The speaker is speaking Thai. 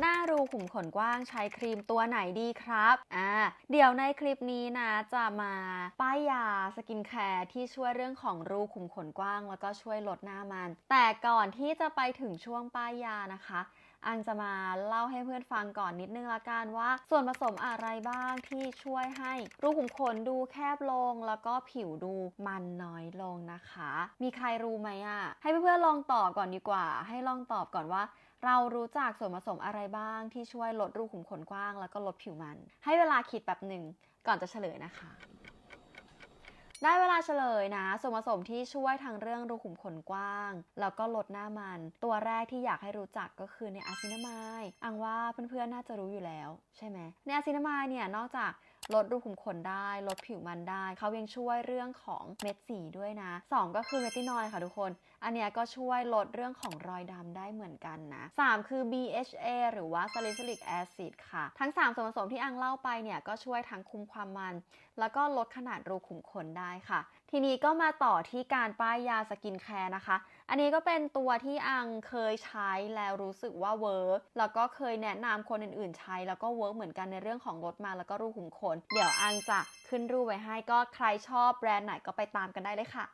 หน้ารูขุมขนกว้างใช้ครีมตัวไหนดีครับอ่าเดี๋ยวในคลิปนี้นะจะมาป้ายยาสกินแคร์ที่ช่วยเรื่องของรูขุมขนกว้าง แล้วก็ช่วยลดหน้ามัน แต่ก่อนที่จะไปถึงช่วงป้ายยานะคะ อังจะมาเล่าให้เพื่อนฟังก่อนนิดนึงละกันว่า ส่วนผสมอะไรบ้างที่ช่วยให้รูขุมขนดูแคบลง แล้วก็ผิวดูมันน้อยลงนะคะ มีใครรู้ไหมอะ ให้เพื่อนๆลองตอบก่อนดีกว่า ให้ลองตอบก่อนว่าเรารู้จักส่วนผสมอะไรบ้างที่ช่วยลดรูขุมขนกว้าง แล้วก็ลดผิวมัน ให้เวลาคิดแบบหนึ่งก่อนจะเฉลยนะคะ ได้เวลาเฉลยนะ ส่วนผสมที่ช่วยทางเรื่องรูขุมขนกว้าง แล้วก็ลดหน้ามัน ตัวแรกที่อยากให้รู้จักก็คือในอะซินามายอังว่าเพื่อนๆน่าจะรู้อยู่แล้ว ใช่ไหมในอะซินามายเนี่ยนอกจาก ลดรูขุมขนได้ ลดผิวมันได้ เขายังช่วยเรื่องของเม็ดสีด้วยนะ 2 ก็คือเมตินอยด์ค่ะทุกคน อันเนี้ยก็ช่วยลดเรื่องของรอยดำได้เหมือนกันนะ 3 คือ BHA หรือว่า salicylic acid ค่ะ ทั้ง 3 ส่วนผสมที่อังเล่าไปเนี่ย ก็ช่วยทั้งคุมความมัน แล้วก็ลดขนาดรูขุมขนได้ค่ะ ทีนี้ก็มาต่อที่การป้ายยาสกินแคร์นะคะ อันนี้ก็เป็นตัวที่อังเคยใช้แล้วรู้สึกว่าเวิร์กแล้วก็เคยแนะนำคนอื่นๆใช้ แล้วก็เวิร์กเหมือนกันในเรื่องของลดมาแล้วก็รูขุมขน เดี๋ยวอังจะขึ้นรูปไว้ให้ก็ใครชอบแบรนด์ไหนก็ไปตามกันได้เลยค่ะ